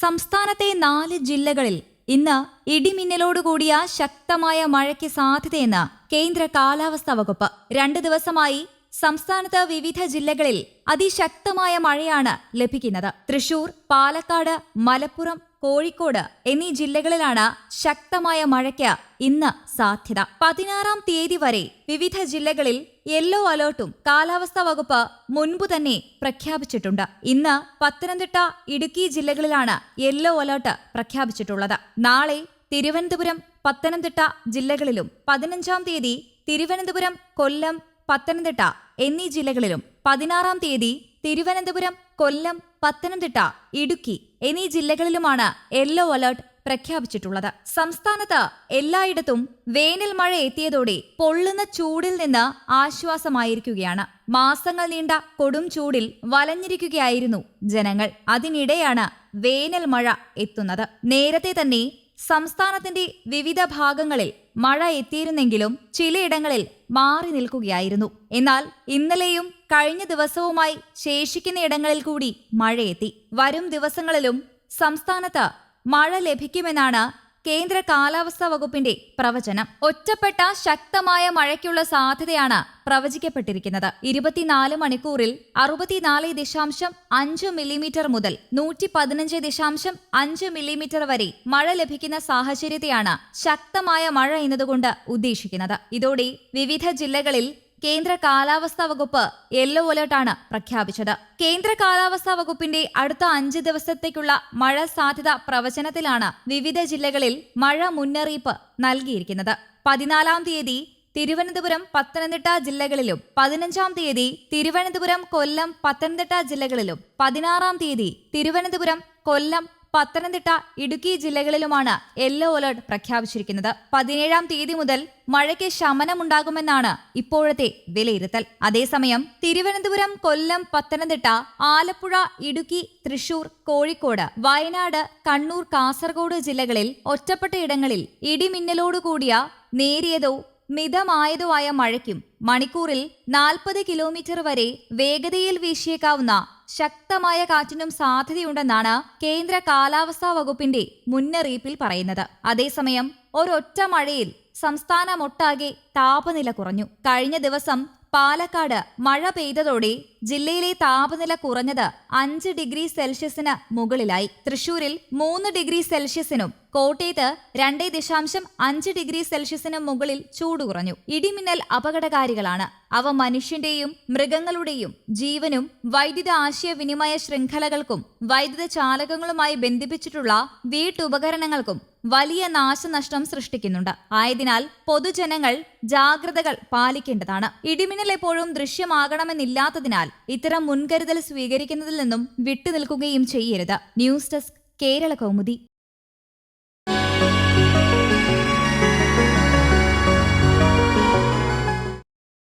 സംസ്ഥാനത്തെ നാല് ജില്ലകളിൽ ഇന്ന് ഇടിമിന്നലോടുകൂടിയ ശക്തമായ മഴയ്ക്ക് സാധ്യതയെന്ന് കേന്ദ്ര കാലാവസ്ഥാ വകുപ്പ്. രണ്ട് ദിവസമായി സംസ്ഥാനത്ത് വിവിധ ജില്ലകളിൽ അതിശക്തമായ മഴയാണ് ലഭിക്കുന്നത്. തൃശൂർ പാലക്കാട് മലപ്പുറം കോഴിക്കോട് എന്നീ ജില്ലകളിലാണ് ശക്തമായ മഴയ്ക്ക് ഇന്ന് സാധ്യത. പതിനാറാം തീയതി വരെ വിവിധ ജില്ലകളിൽ യെല്ലോ അലേർട്ടും കാലാവസ്ഥാ വകുപ്പ് മുൻപ് തന്നെ പ്രഖ്യാപിച്ചിട്ടുണ്ട്. ഇന്ന് പത്തനംതിട്ട ഇടുക്കി ജില്ലകളിലാണ് യെല്ലോ അലേർട്ട് പ്രഖ്യാപിച്ചിട്ടുള്ളത്. നാളെ തിരുവനന്തപുരം പത്തനംതിട്ട ജില്ലകളിലും പതിനഞ്ചാം തീയതി തിരുവനന്തപുരം കൊല്ലം പത്തനംതിട്ട എന്നീ ജില്ലകളിലും പതിനാറാം തീയതി തിരുവനന്തപുരം കൊല്ലം പത്തനംതിട്ട ഇടുക്കി എന്നീ ജില്ലകളിലുമാണ് യെല്ലോ അലർട്ട് പ്രഖ്യാപിച്ചിട്ടുള്ളത്. സംസ്ഥാനത്ത് എല്ലായിടത്തും വേനൽ മഴ എത്തിയതോടെ പൊള്ളുന്ന ചൂടിൽ നിന്ന് ആശ്വാസമായിരിക്കുകയാണ്. മാസങ്ങൾ നീണ്ട കൊടും ചൂടിൽ വലഞ്ഞിരിക്കുകയായിരുന്നു ജനങ്ങൾ. അതിനിടെയാണ് വേനൽ മഴ എത്തുന്നത്. നേരത്തെ തന്നെ സംസ്ഥാനത്തിന്റെ വിവിധ ഭാഗങ്ങളിൽ മഴ എത്തിയിരുന്നെങ്കിലും ചിലയിടങ്ങളിൽ മാറി നിൽക്കുകയായിരുന്നു. എന്നാൽ ഇന്നലെയും കഴിഞ്ഞ ദിവസവുമായി ശേഷിക്കുന്ന ഇടങ്ങളിൽ കൂടി മഴയെത്തി. വരും ദിവസങ്ങളിലും സംസ്ഥാനത്ത് മഴ ലഭിക്കുമെന്നാണ് കേന്ദ്ര കാലാവസ്ഥാ വകുപ്പിന്റെ പ്രവചനം. ഒറ്റപ്പെട്ട ശക്തമായ മഴയ്ക്കുള്ള സാധ്യതയാണ് പ്രവചിക്കപ്പെട്ടിരിക്കുന്നത്. ഇരുപത്തിനാല് മണിക്കൂറിൽ അറുപത്തിനാല് ദശാംശം അഞ്ച് മില്ലിമീറ്റർ മുതൽ നൂറ്റി പതിനഞ്ച് ദശാംശം അഞ്ച് മില്ലിമീറ്റർ വരെ മഴ ലഭിക്കുന്ന സാഹചര്യത്തെയാണ് ശക്തമായ മഴ എന്നതുകൊണ്ട് ഉദ്ദേശിക്കുന്നത്. ഇതോടെ വിവിധ ജില്ലകളിൽ കേന്ദ്ര കാലാവസ്ഥാ വകുപ്പ് യെല്ലോ അലർട്ടാണ് പ്രഖ്യാപിച്ചത്. കേന്ദ്ര കാലാവസ്ഥാ വകുപ്പിന്റെ അടുത്ത അഞ്ച് ദിവസത്തേക്കുള്ള മഴ സാധ്യത പ്രവചനത്തിലാണ് വിവിധ ജില്ലകളിൽ മഴ മുന്നറിയിപ്പ് നൽകിയിരിക്കുന്നത്. പതിനാലാം തീയതി തിരുവനന്തപുരം പത്തനംതിട്ട ജില്ലകളിലും പതിനഞ്ചാം തീയതി തിരുവനന്തപുരം കൊല്ലം പത്തനംതിട്ട ജില്ലകളിലും പതിനാറാം തീയതി തിരുവനന്തപുരം കൊല്ലം പത്തനംതിട്ട ഇടുക്കി ജില്ലകളിലുമാണ് യെല്ലോ അലർട്ട് പ്രഖ്യാപിച്ചിരിക്കുന്നത്. പതിനേഴാം തീയതി മുതൽ മഴയ്ക്ക് ശമനമുണ്ടാകുമെന്നാണ് ഇപ്പോഴത്തെ വിലയിരുത്തൽ. അതേസമയം തിരുവനന്തപുരം കൊല്ലം പത്തനംതിട്ട ആലപ്പുഴ ഇടുക്കി തൃശൂർ കോഴിക്കോട് വയനാട് കണ്ണൂർ കാസർഗോഡ് ജില്ലകളിൽ ഒറ്റപ്പെട്ട ഇടങ്ങളിൽ ഇടിമിന്നലോടുകൂടിയ നേരിയതോ മിതമായതോ ആയ മഴയ്ക്കും മണിക്കൂറിൽ നാൽപ്പത് കിലോമീറ്റർ വരെ വേഗതയിൽ വീശിയേക്കാവുന്ന ശക്തമായ കാറ്റിനും സാധ്യതയുണ്ടെന്നാണ് കേന്ദ്ര കാലാവസ്ഥാ വകുപ്പിന്റെ മുന്നറിയിപ്പിൽ പറയുന്നത്. അതേസമയം ഒരൊറ്റ മഴയിൽ സംസ്ഥാനമൊട്ടാകെ താപനില കുറഞ്ഞു. കഴിഞ്ഞ ദിവസം പാലക്കാട് മഴ പെയ്തതോടെ ജില്ലയിലെ താപനില കുറഞ്ഞത് അഞ്ച് ഡിഗ്രി സെൽഷ്യസിന് മുകളിലായി. തൃശൂരിൽ മൂന്ന് ഡിഗ്രി സെൽഷ്യസിനും കോട്ടയത്ത് രണ്ടേ ദശാംശം അഞ്ച് ഡിഗ്രി സെൽഷ്യസിനും മുകളിൽ ചൂട് കുറഞ്ഞു. ഇടിമിന്നൽ അപകടകാരികളാണ്. അവ മനുഷ്യന്റെയും മൃഗങ്ങളുടെയും ജീവനും വൈദ്യുത ആശയവിനിമയ ശൃംഖലകൾക്കും വൈദ്യുത ചാലകങ്ങളുമായി ബന്ധിപ്പിച്ചിട്ടുള്ള വീട്ടുപകരണങ്ങൾക്കും വലിയ നാശനഷ്ടം സൃഷ്ടിക്കുന്നുണ്ട്. ആയതിനാൽ പൊതുജനങ്ങൾ ജാഗ്രതകൾ പാലിക്കേണ്ടതാണ്. ഇടിമിന്നൽ എപ്പോഴും ദൃശ്യമാകണമെന്നില്ലാത്തതിനാൽ ഇത്തരം മുൻകരുതൽ സ്വീകരിക്കുന്നതിൽ നിന്നും വിട്ടുനിൽക്കുകയും ചെയ്യരുത്. News desk Kerala Kaumudi.